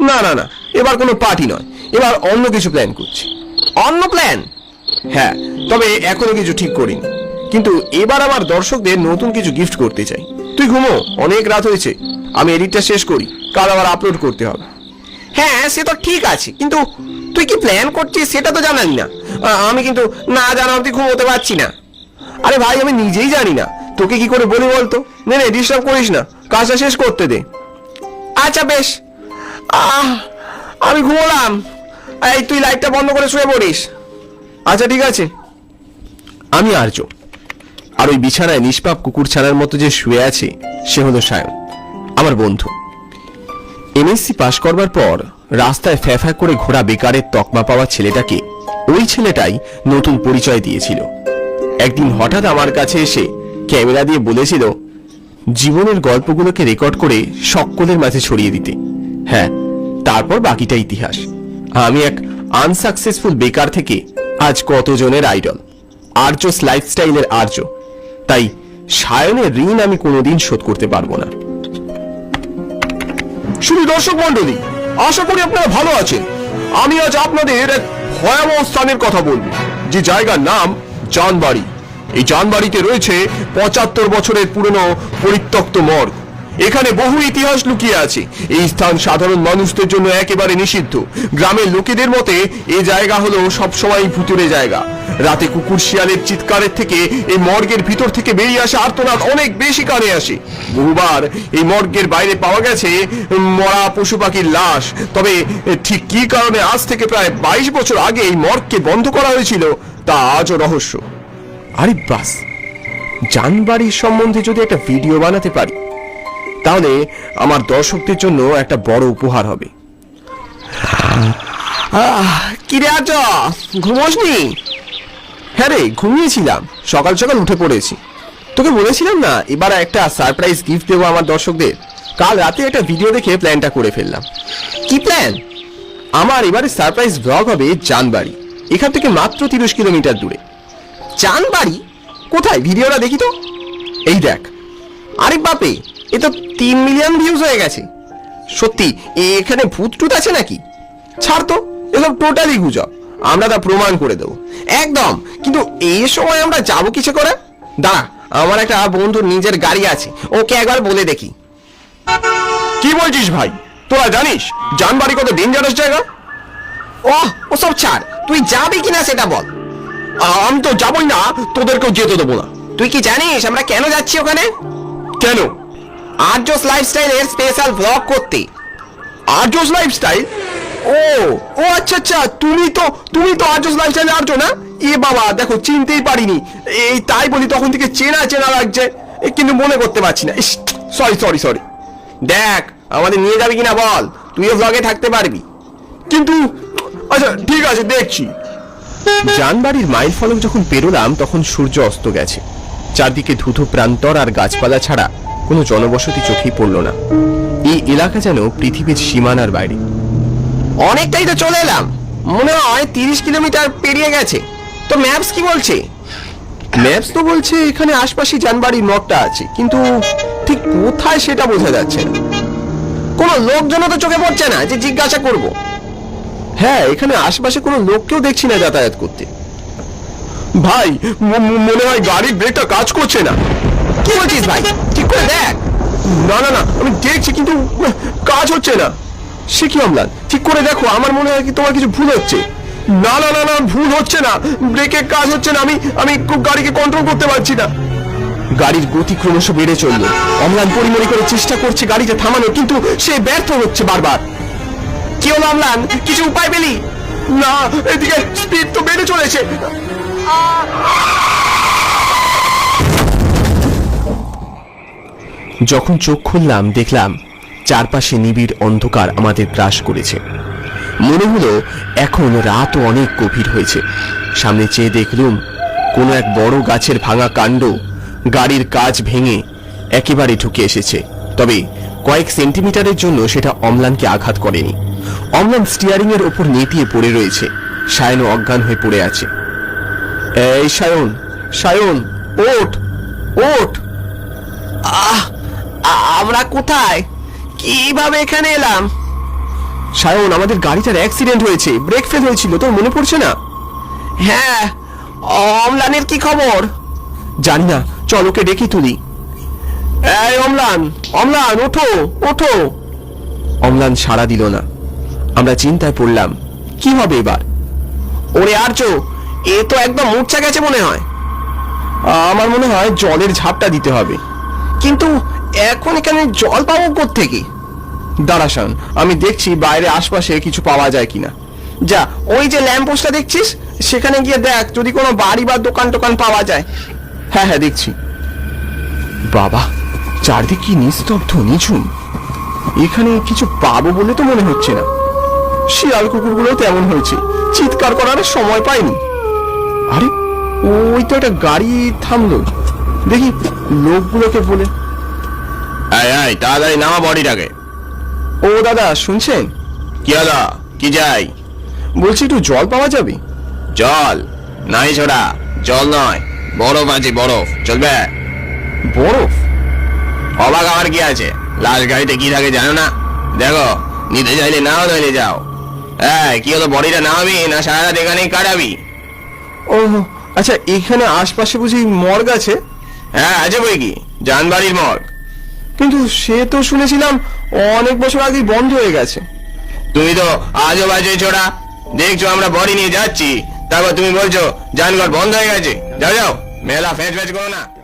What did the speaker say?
না না না এবার কোনো পার্টি নয়। এবার অন্য কিছু প্ল্যান করছি। অন্য প্ল্যান হ্যাঁ তবে এখনও কিছু ঠিক করিনি। কিন্তু এবার আমার দর্শকদের নতুন কিছু গিফট করতে চাই। তুই ঘুমো অনেক রাত হয়েছে। আমি এডিটটা শেষ করি কাল আবার আপলোড করতে হবে। হ্যাঁ সে তো ঠিক আছে কিন্তু তুই কি প্ল্যান করছিস সেটা তো জানালি না। আমি কিন্তু না জানা অব্দি ঘুমোতে পারছি না। আরে ভাই আমি নিজেই জানি না। তোকে কি করে বলি বলতো? নে নে ডিস্টার্ব করিস না। কাজটা শেষ করতে দে। আচ্ছা বেশ। আহ, আমি ঘুমোলাম। এই, তুই লাইটটা বন্ধ করে শুয়ে পড়িস। আচ্ছা ঠিক আছে। আমি আর্য। আর ওই বিছানায় নিষ্পাপ কুকুর ছানার মতো যে শুয়ে আছে, সে হলো সায়ন, আমার বন্ধু। এমএসসি পাশ করবার পর রাস্তায় ফ্যাফা করে ঘোড়া বেকারের তকমা পাওয়া ছেলেটাকে ওই ছেলেটাই নতুন পরিচয় দিয়েছিল। একদিন হঠাৎ আমার কাছে এসে ক্যামেরা দিয়ে বলেছিল, জীবনের গল্পগুলোকে রেকর্ড করে সকলের মাঝে ছড়িয়ে দিতে। হ্যাঁ তারপর বাকিটা ইতিহাস। আমি এক আনসাকসেসফুল বেকার থেকে আজ কতজনের আইডল আর্যস লাইফস্টাইলের আর্য। তাই সায়নের ঋণ আমি কোনোদিন শোধ করতে পারব না। শুধু দর্শক মন্ডলী আশা করি আপনারা ভালো আছেন। আমি আজ আপনাদের এক ভয়াবহ স্থানের কথা বলব, যে জায়গার নাম জানবাড়ি। এই জানবাড়িতে রয়েছে পঁচাত্তর বছরের পুরনো পরিত্যক্ত মর্গ। এখানে বহু ইতিহাস লুকিয়ে আছে। এই স্থান সাধারণ মানুষদের জন্য একেবারে নিষিদ্ধ। গ্রামের লোকেদের মতে এই জায়গা হলো সবসময় ভুতুরে জায়গা। রাতে কুকুর শিয়ালের চিৎকারের থেকে এই মর্গের ভিতর থেকে বেরিয়ে আসা আর্তনাদ অনেক বেশি কানে আসে। বহুবার এই মর্গের বাইরে পাওয়া গেছে মরা পশু পাখির লাশ। তবে ঠিক কি কারণে আজ থেকে প্রায় বাইশ বছর আগে এই মর্গকে বন্ধ করা হয়েছিল, তা আজও রহস্য। আরে বাস, জানবাড়ির সম্বন্ধে যদি একটা ভিডিও বানাতে পারি। তাহলে আমার দর্শকদের জন্য একটা বড় উপহার হবে। কিরে ঘুমোসনি? হ্যাঁ রে, ঘুমিয়েছিলাম। সকাল সকাল উঠে পড়েছি। তোকে বলেছিলাম না, এবার একটা সারপ্রাইজ গিফট দেবো আমার দর্শকদের। কাল রাতে একটা ভিডিও দেখে প্ল্যানটা করে ফেললাম। কি প্ল্যান আমার এবারে সারপ্রাইজ ব্লগ হবে জানবাড়ি। এখান থেকে মাত্র তিরিশ কিলোমিটার দূরে। জানবাড়ি? কোথায়? ভিডিওটা দেখি তো। এই দেখ। আরে বাপে এ তো তিন মিলিয়ন ভিউজ হয়ে গেছে। সত্যি এখানে ভূত টুত আছে নাকি? ছাড় তো, এসব টোটালি গুজব। আমরা তা প্রমাণ করে দেবো। একদম, কিন্তু এই সময় আমরা যাব কিছু করে? দাঁড়া, আমার একটা বন্ধুর নিজের গাড়ি আছে, ওকে একবার বলে দেখি। কি বলছিস ভাই? তোরা জানিস, জানবাড়ি কত ডেঞ্জারাস জায়গা? ওহ, ওসব ছাড়, তুই যাবি কিনা সেটা বল। আমি তো যাবই না, তোদেরকেও যেতে দেবো না। তুই কি জানিস আমরা কেন যাচ্ছি ওখানে? কেন? আর্যস লাইফস্টাইলের স্পেশাল ব্লগ করতে। আর্যস লাইফস্টাইল? ও ও আচ্ছা আচ্ছা তুমি তো তুমি তো আর্যস লাইফস্টাইল আর্য না? এ বাবা দেখো চিনতেই পারিনি। এই তাই বলি তখন থেকে চেনা চেনা লাগছে। কিন্তু মনে করতে পারছি না। সরি সরি সরি দেখ আমাদের নিয়ে যাবি কিনা বল? তুইও ব্লগে থাকতে পারবি। কিন্তু আচ্ছা ঠিক আছে দেখছি। জানবাড়ির মাইল ফলক যখন পেরোলাম তখন সূর্য অস্ত গেছে। চারদিকে ধুধু প্রান্তর আর গাছপালা ছাড়া কোনো জনবসতি চোখেই পড়ল না। এই এলাকা যেন পৃথিবীর সীমানার বাইরে। অনেকটাই তো চলে এলাম। মনে হয় তিরিশ কিলোমিটার পেরিয়ে গেছে। তো ম্যাপস কি বলছে? ম্যাপস তো বলছে এখানে আশপাশে জানবাড়ির নটটা আছে, কিন্তু ঠিক কোথায় সেটা বোঝা যাচ্ছে না। কোনো লোকজনও তো চোখে পড়ছে না যে জিজ্ঞাসা করব। হ্যাঁ এখানে আশেপাশে কোনো লোককেও দেখছি না যাতায়াত করতে। ভাই মনে হয় গাড়ির ব্রেকটা কাজ করছে না। কি বলছিস ভাই? করে দেখ। না না না, আমি দেখছি কিন্তু কাজ হচ্ছে না। সে কি অম্লান ঠিক করে দেখো, আমার মনে হয় কি তোমার কিছু ভুল হচ্ছে। না না না না, ভুল হচ্ছে না। ব্রেকের কাজ হচ্ছে না, আমি আমি গাড়িকে কন্ট্রোল করতে পারছি না। গাড়ির গতি ক্রমশ বেড়ে চলল। অম্লান পরিমরি করে চেষ্টা করছে গাড়িটা থামানোর, কিন্তু সে ব্যর্থ হচ্ছে বারবার। কি হলো অম্লান? কিছু উপায় পেলি? না, এদিকে স্পিড তো বেড়ে চলেছে। যখন চোখ খুললাম, দেখলাম চারপাশে নিবিড় অন্ধকার আমাদের গ্রাস করেছে। মনে হলো এখন রাতও অনেক গভীর হয়েছে। সামনে চেয়ে দেখলুম কোনো এক বড় গাছের ভাঙা কাণ্ড গাড়ির কাজ ভেঙে একেবারে ঢুকে এসেছে। তবে কয়েক সেন্টিমিটারের জন্য সেটা অম্লানকে আঘাত করেনি। অম্লান স্টিয়ারিং এর ওপর নেতিয়ে পড়ে রয়েছে। সায়নও অজ্ঞান হয়ে পড়ে আছে। এই সায়ন সায়ন, ওঠ ওঠ। আহ! আমরা কোথায়? কীভাবে এখানে এলাম? সায়ন আমাদের গাড়িটার অ্যাক্সিডেন্ট হয়েছে। ব্রেক ফেল হয়েছিল, তোর মনে পড়ছে না? হ্যাঁ অমলানের কি খবর? জানি না, চল ওকে ডেকে তুলি। এই, অমলান অমলান, ওঠো ওঠো। অমলান সাড়া দিল না। আমরা চিন্তায় পড়লাম, কি হবে এবার? ওরে আর্য, এ তো একদম মূর্ছা গেছে মনে হয়। আমার মনে হয় জলের ঝাপটা দিতে হবে। কিন্তু এখন এখানে জল পাবো থেকে দাঁড়া শান, আমি দেখছি বাইরে আশপাশে কিছু পাওয়া যায় কিনা। যা, ওই যে ল্যাম্পোস্টটা দেখছিস? সেখানে গিয়ে দেখ, যদি কোনো বাড়ি বা দোকান টোকান পাওয়া যায়। হ্যাঁ হ্যাঁ দেখছি। বাবা, চারদিকে কি নিস্তব্ধ, নিঝুম। এখানে কিছু পাবো বলে তো মনে হচ্ছে না। শিয়াল কুকুরগুলো তেমন হয়েছে। চিৎকার করার সময় পাইনি। আরে, ওই তো একটা গাড়ি থামলো। দেখি, লোকগুলোকে বলে এই এই তাড়াতাড়ি নামা বডিটাকে। ও দাদা শুনছেন? কি হলো? কি যাই বলছি একটু জল পাওয়া যাবে? জল? নাই ছোড়া জল নয়। বরফ আছে বরফ। চলবে? বরফ? অবাক আমার কি আছে? গাড়িতে কি থাকে জানো না? দেখো নিতে চাইলে নাও নইলে যাও। এই কি হলো বডিটা নামাবি না সারা রাত এখানেই কাটাবি? ও আচ্ছা এখানে আশপাশে বুঝি মর্গ আছে? হ্যাঁ আছে বই কি? জানবাড়ির মগ কিন্তু সে তো শুনেছিলাম অনেক বছর আগে বন্ধ হয়ে গেছে। তুমি তো আজও বাজে ছোড়া। দেখছ আমরা বডি নিয়ে যাচ্ছি। তারপর তুমি বলছো জানঘর বন্ধ হয়ে গেছে। যাও যাও। মেলা ফেঁচ ফেঁচ করো না।